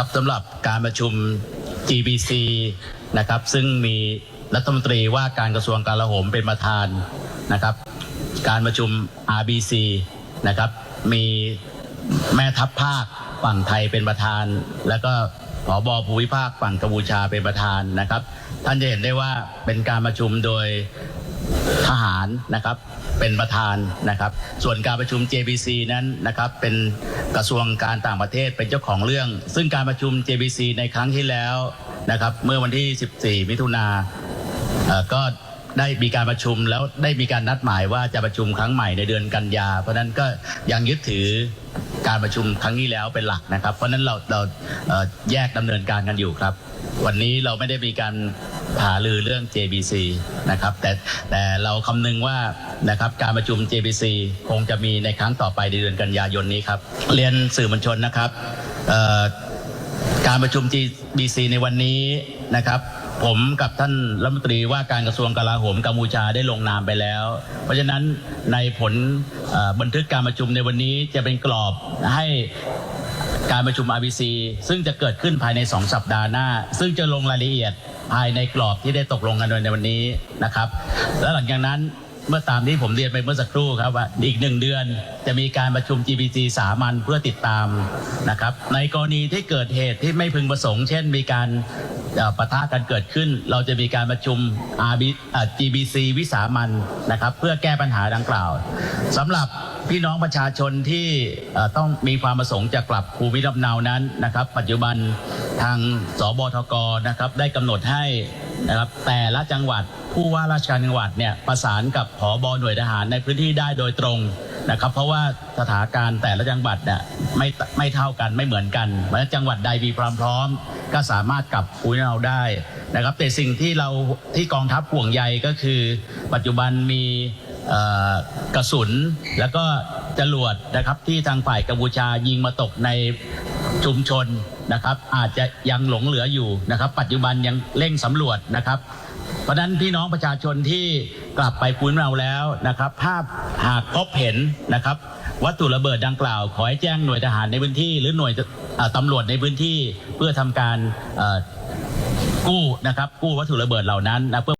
ครับสำหรับการประชุม GBC นะครับซึ่งมีรัฐมนตรีว่าการกระทรวงกลาโหมเป็นประธานนะครับ การประชุม RBC นะครับมีแม่ทัพภาคฝั่งไทยเป็นประธาน แล้วก็ผอบอภูมิภาคฝั่งกัมพูชาเป็นประธานนะครับ ท่านจะเห็นได้ว่าเป็นการประชุมโดย ทหารนะครับเป็นประธานนะครับ ส่วนการประชุม JBC นั้นนะครับเป็นกระทรวงการต่างประเทศเป็นเจ้าของเรื่อง ซึ่งการประชุม JBC ในครั้งที่แล้วนะครับ เมื่อวันที่ 14 มิถุนาก็ได้มีการประชุมแล้วได้มีการนัดหมายว่าจะประชุมครั้งใหม่ในเดือนกันยา เพราะนั้นก็ยังยึดถือการประชุมครั้งที่แล้วเป็นหลักนะครับ เพราะนั้นเราเราแยกดำเนินการกันอยู่ครับ วันนี้เราไม่ได้มีการ หาลือเรื่อง JBC นะครับแต่แต่เราคำนึงว่านะครับการประชุม JBC คงจะมีในครั้งต่อไปในเดือนกันยายนนี้ครับเรียนสื่อมวลชนนะครับการประชุม GBC ในวันนี้นะครับผมกับท่านรัฐมนตรีว่าการกระทรวงกลาโหมกัมพูชาได้ลงนามไปแล้ว เพราะฉะนั้นในผลบันทึกการประชุมในวันนี้จะเป็นกรอบให้การประชุม RBC ซึ่งจะเกิดขึ้นภายใน 2 สัปดาห์หน้า ซึ่งจะลงรายละเอียด ภายในกรอบที่ได้ตกลงกันไว้ในวันนี้นะครับ และหลังจากนั้นเมื่อตามที่ผมเรียนไปเมื่อสักครู่ครับว่าอีกหนึ่งเดือนจะมีการประชุม GBC สามัญเพื่อติดตามนะครับ ในกรณีที่เกิดเหตุที่ไม่พึงประสงค์ เช่น มีการเอ่อปะทะกันเกิดขึ้น เราจะมีการประชุม RB GBC วิสามันนะครับ เพื่อแก้ปัญหาดังกล่าวสำหรับ พี่น้องประชาชนที่ต้องมีความประสงค์จะกลับภูมิลำเนานั้นนะครับ ปัจจุบันทางสบทกนะครับได้กำหนดให้นะครับแต่ละจังหวัดผู้ว่าราชการจังหวัดเนี่ยประสานกับผอบหน่วยทหารในพื้นที่ได้โดยตรงนะครับ เพราะว่าสถานการณ์แต่ละจังหวัดเนี่ยไม่ไม่เท่ากันไม่เหมือนกันเพราะฉะนั้นจังหวัดใดมีความพร้อม ก็สามารถกลับภูมิลำเนาได้นะครับ แต่สิ่งที่เราที่กองทัพห่วงใยก็คือ ปัจจุบันมี กระสุนแล้วก็จรวดนะครับที่ทางฝ่ายกัมพูชายิงมาตกในชุมชนนะครับ อาจจะยังหลงเหลืออยู่นะครับ ปัจจุบันยังเร่งสำรวจนะครับ เพราะนั้นพี่น้องประชาชนที่กลับไปภูมิเราแล้วนะครับ ภาพหากพบเห็นนะครับ วัตถุระเบิดดังกล่าว ขอให้แจ้งหน่วยทหารในพื้นที่ หรือหน่วยตำรวจในพื้นที่เพื่อทำการกู้นะครับกู้วัตถุระเบิดเหล่านั้นนะเพื่อ